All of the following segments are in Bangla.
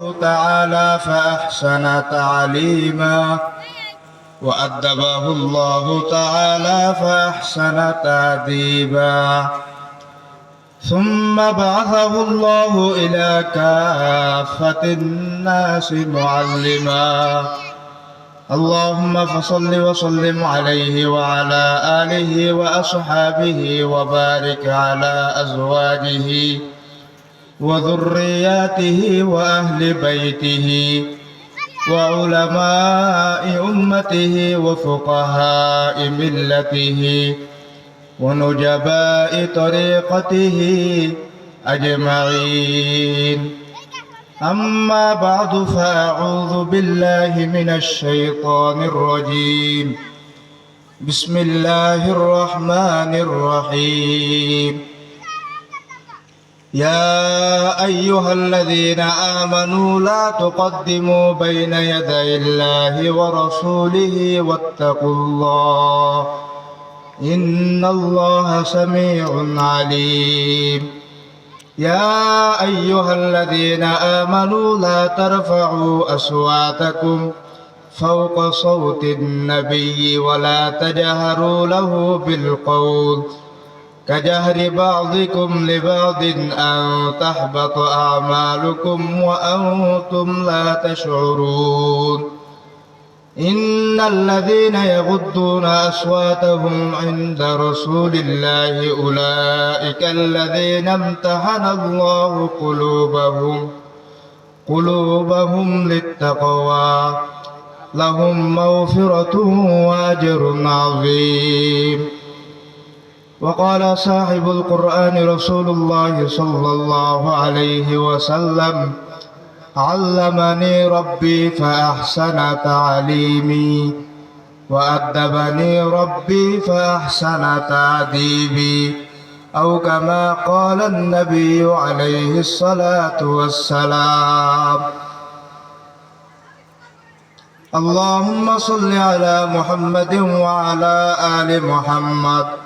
تعالى فأحسن تعليما. وأدبه الله تعالى فأحسن تأديبا. ثم بعثه الله إلى كافة الناس معلما. اللهم فصل وسلم عليه وعلى آله وأصحابه وبارك على أزواجه. وذرياته وأهل بيته وعلماء أمته وفقهاء ملته ونجباء طريقته أجمعين. أما بعد فأعوذ بالله من الشيطان الرجيم. بسم الله الرحمن الرحيم. يا أيها الذين آمنوا لا تقدموا بين يدي الله ورسوله واتقوا الله إن الله سميع عليم. يا أيها الذين آمنوا لا ترفعوا أصواتكم فوق صوت النبي ولا تجهروا له بالقول كجهر بعضكم لبعض أن تحبط أعمالكم وأنتم لا تشعرون إن الذين يغضون أصواتهم عند رسول الله أولئك الذين امتحن الله قلوبهم قلوبهم للتقوى لهم مغفرة وأجر عظيم وقال صاحب القرآن رسول الله صلى الله عليه وسلم علمني ربي فأحسن تعليمي وأدبني ربي فأحسن تأديبي أو كما قال النبي عليه الصلاة والسلام. اللهم صل على محمد وعلى آل محمد.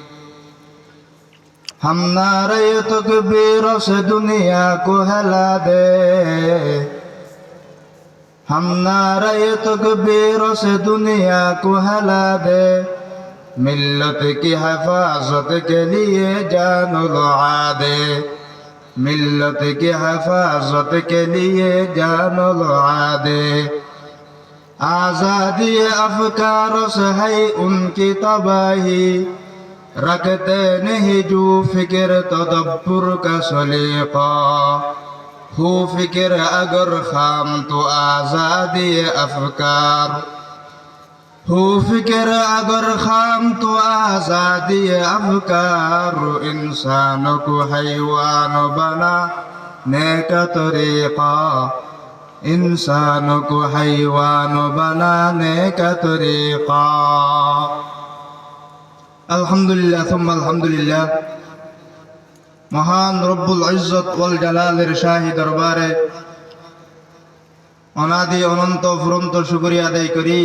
हम नारे तकबीर से दुनिया को हिला दे हम नारे तकबीर से दुनिया को हिला दे मिल्लत की हिफाजत के लिए जान लुआ दे मिल्लत की हिफाजत के लिए जान लुआ दे आज़ादी अफकार से है उनकी तबाही رکھتے نہیں جو فکر تدبر کا سلیقہ ہو فکر اگر خام تو آزادی افکار ہو فکر اگر خام تو آزادی افکار انسان کو حیوان بنا نیک طریقہ انسان کو حیوان بنانے کا طریقہ আলহামদুলিল্লাহ, সুম্মা আলহামদুলিল্লাহ। মহান রব্বুল ইজ্জত ওয়াল জালালের শাহী দরবারে অনাদি অনন্ত ফুরন্ত শুকরিয়া আদায় করি।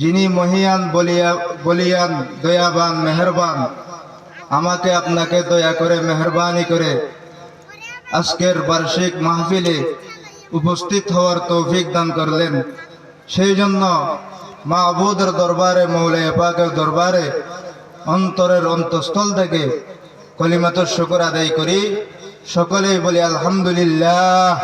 যিনি মহিয়ান, বলিয়া বলিয়ান, দয়াবান, মেহরবান, আমাকে আপনাকে দয়া করে, মেহরবানি করে আজকের বার্ষিক মাহফিলে উপস্থিত হওয়ার তৌফিক দান করলেন। সেই জন্য মাহবুদের দরবারে, মৌলে পাকের দরবারে, অন্তরের অন্তঃস্থল থেকে কলিমাত শুকর আদায় করি। সকলেই বলি, আলহামদুলিল্লাহ।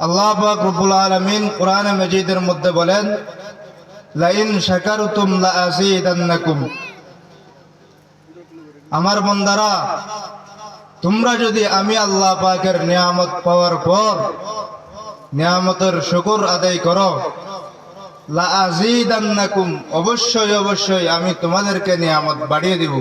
আল্লাহ পাক আলামিন কোরআন মজিদের মধ্যে বলেন, লাইন শাকারতুম আমার বন্দারা, তোমরা যদি আমি আল্লাহ পাকের নিয়ামত পাওয়ার পর নিয়ামতের শুকর আদায় করো। লাআযীদান্নাকুম অবশ্যই অবশ্যই আমি তোমাদেরকে নিয়ামত বাড়িয়ে দেব।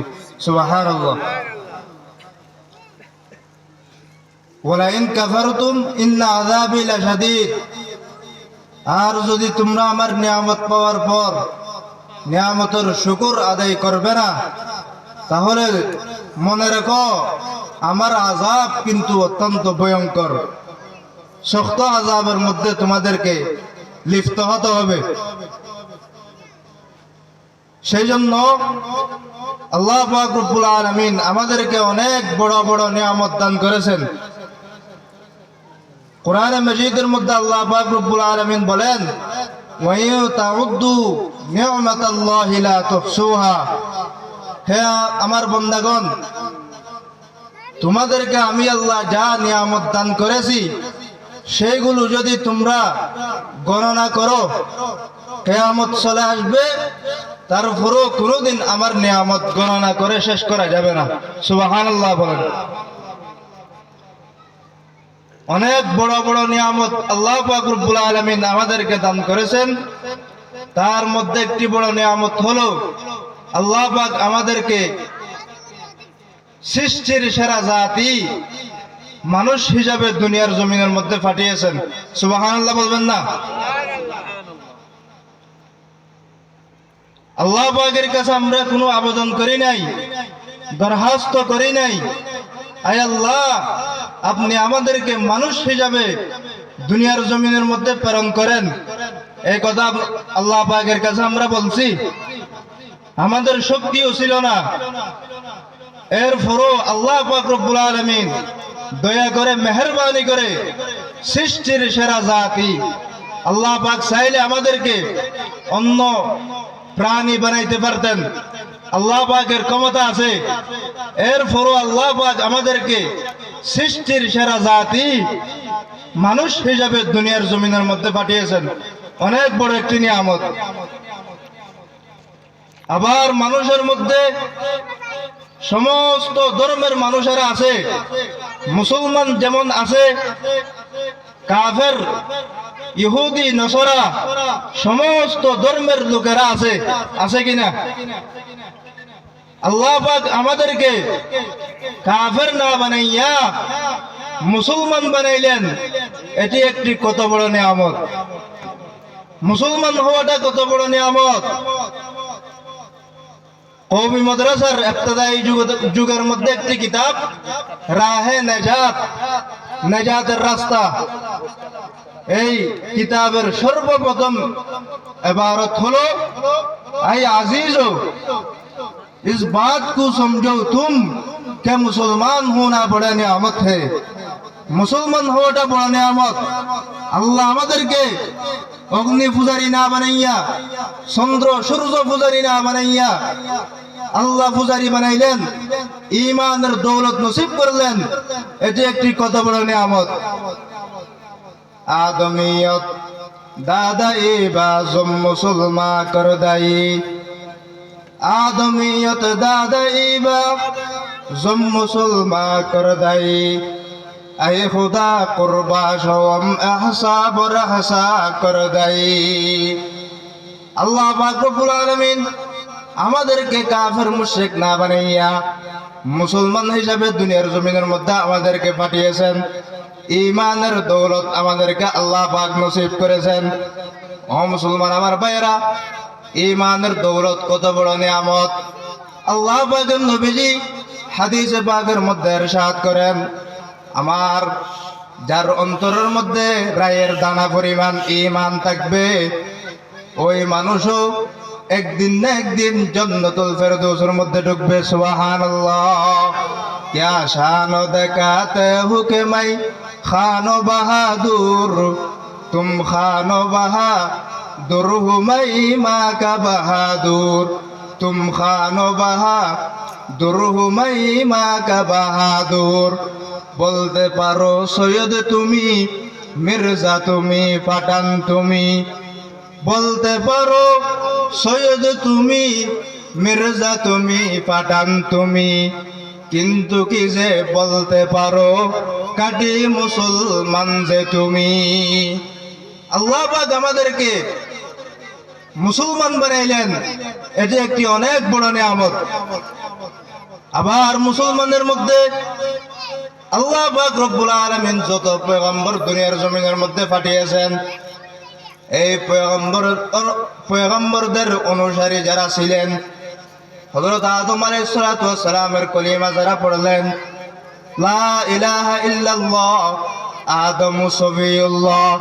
লাশাদীদ। আর যদি তোমরা আমার নিয়ামত পাওয়ার পর নিয়ামতের শুকুর আদায় করবে না, তাহলে মনে রেখো, আমার আজাব কিন্তু অত্যন্ত ভয়ঙ্কর। শক্ত আজাবের মধ্যে তোমাদেরকে লিপ্ত হতে হবে। সেই জন্য আল্লাহ পাক রব্বুল আলামিন আমাদেরকে অনেক বড় বড় নিয়ামত দান করেছেন। কোরআনে মজিদের মধ্যে আল্লাহ পাক রব্বুল আলামিন বলেন আমার বান্দাগণ, তোমাদেরকে আমি আল্লাহ যা নিয়ামত দান করেছি সেইগুলো যদি তোমরা গণনা করো, কেয়ামত চলে আসবে, তারপরও কোনোদিন আমার নিয়ামত গণনা করে শেষ করা যাবে না। সুবাহান আল্লাহ বলেন। অনেক বড় বড় নিয়ামত আল্লাহ পাক রব্বুল আলামিন আমাদেরকে দান করেছেন। তার মধ্যে একটি বড় নিয়ামত হলো, আল্লাহ আমাদেরকে সৃষ্টির সেরা জাতি মানুষ হিসাবে দুনিয়ার জমিনের মধ্যে পাঠিয়েছেন। সুবাহান আল্লাহ বলবেন না? আল্লাহ পাকের কাছে আমরা কোনো আবেদন করি নাই, দরখাস্ত করি নাই। আয় আল্লাহ, আপনি আমাদেরকে মানুষ হিসাবে দুনিয়ার জমিনের মধ্যে প্রেরণ করেন। এই কথা আল্লাহ পাকের কাছে আমরা বলছি। আমাদের শক্তিও ছিল না। এরপরও আল্লাহ রব্বুল আলামিন দয়া করে, মেহরবানি করে সৃষ্টির সেরা জাতি। আল্লাহ পাক চাইলে আমাদেরকে অন্য প্রাণী বানাইতে পারতেন। আল্লাহ পাকের ক্ষমতা আছে। এরপরও আল্লাহ পাক আমাদেরকে সৃষ্টির সেরা জাতি মানুষ হিসাবে দুনিয়ার জমিনের মধ্যে পাঠিয়েছেন। অনেক বড় একটি নিয়ামত। আবার মানুষের মধ্যে সমস্ত ধর্মের মানুষেরা আছে। মুসলমান যেমন আছে, কাফের, ইহুদি, নসরা, সমস্ত ধর্মের লোকেরা আছে। আছে কিনা আল্লাহ আমাদেরকে কাফের না বানাইয়া মুসলমান বানাইলেন। এটি একটি কত বড় নিয়ামত। মুসলমান হওয়াটা কত বড় নিয়ামত? কৌমি মাদ্রাসার ইবতদায়ী যুগ- যুগের মধ্যে একটি কিতাব রাহে নেজাত নেজাতের রাস্তা এই কিতাবের সর্বপ্রথম এবারত হলো আই আজিজ इस बात को समझो तुम कि मुसलमान होना बड़ा नियामत है মুসলমান হওয়াটা বড় নিয়ামত আল্লাহ আমাদেরকে অগ্নি পূজারি না বানাইয়া চন্দ্র সূর্য পূজারি না বানাইয়া আল্লাহ পূজারি বানাইলেন ইমানের দৌলত নসিব করলেন। এটি একটি কত বড় নিয়ামত। আদমিয়ত দাদা এ বাজম মুসলমা কর দায়ী আদমিয়ত দাদা বা জম মুসলমা কর দায়ী اے خدا قربا شوم احسا بر احسا کر دئی اللہ پاک رب আমাদেরকে কাফের মুশরিক না বানাইয়া মুসলমান হিসাবে দুনিয়ার জমিনের মধ্যে আমাদেরকে পাঠিয়েছেন। ইমানের দৌলত আমাদেরকে আল্লাহ পাক নসিব করেছেন। ও মুসলমান আমার ভাইয়েরা ইমানের দৌলত কত বড় নিয়ামত। আল্লাহ পাকের নবীজি হাদিসে পাকের মধ্যে ইরশাদ করেন, আমার যার অন্তরের মধ্যে রায়ের দানা পরিমাণ ইমান থাকবে, ওই মানুষও একদিন না একদিন জন্নতুল ফেরদৌসের মধ্যে ঢুকবে সুবহানাল্লাহ क्या शान देखाते हुके मई खानो बहादुर तुम खानो बहादुर हो मई माँ का बहादुर तुम खानो बहादुर हो मई माँ का बहादुर বলতে পারো সৈয়দ তুমি মির্জা তুমি পাঠান তুমি বলতে পারো, সৈয়দ তুমি, মির্জা তুমি, পাঠান তুমি। কিন্তু কি যে বলতে পারো, কাটি মুসলমান যে তুমি। আল্লাহ আমাদেরকে মুসলমান বানাইলেন। এটি একটি অনেক বড় নিয়ামত। আবার মুসলমানের মধ্যে আল্লাহ রব্বুল আলামিন যত পয়গম্বর দুনিয়ার জমিনের মধ্যে পাঠিয়েছেন এই পয়গম্বর পয়গম্বরদের অনুসারী যারা ছিলেন, হযরত আদম আলাইহিস সালাতু ওয়াস সালামের কলিমা যারা পড়লেন, লা ইলাহা ইল্লাল্লাহ, আদম সফিউল্লাহ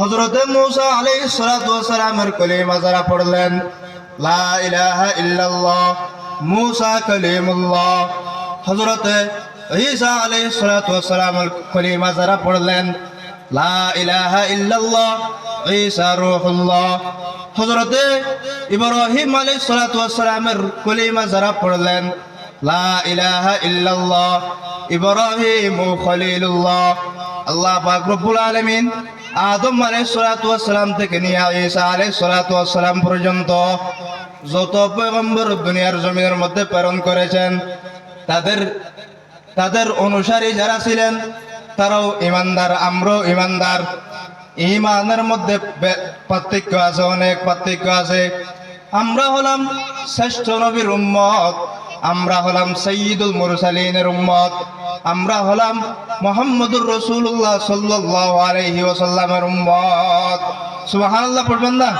হযরত মুসা আলাইহিস সালাতু ওয়াস সালামের কলিমা যারা পড়লেন, লা ইলাহা ইল্লাল্লাহ, মূসা কলিমুল্লাহ, হযরত ঈসা আলাইহিস সালাতু ওয়াস সালামের কলিমা যারা পড়লেন, লা ইলাহা ইল্লাল্লাহ ঈসা ইব্রাহিম আলাইহিস সালাতু কলিমা যারা পড়লেন, লা ইলাহা ইল্লাল্লাহ আল্লাহ আদম থেকে পর্যন্ত যত পয়গম্বর দুনিয়ার জমিনের মধ্যে প্রেরণ করেছেন, তাদের তাদের অনুসারী যারা ছিলেন, তারাও ইমানদার, আমরাও ইমানদার। ইমানের মধ্যে পার্থক্য আছে, অনেক পার্থক্য আছে। আমরা হলাম শ্রেষ্ঠ নবীর উম্মত, আমরা হলাম সঈদুল মুরসালিনের উম্মত, আমরা হলাম মোহাম্মদুর রসুল্লাহ সাল্লাহ আলহি ওসাল্লামের উম্মত। সুবাহ পড়বেন না?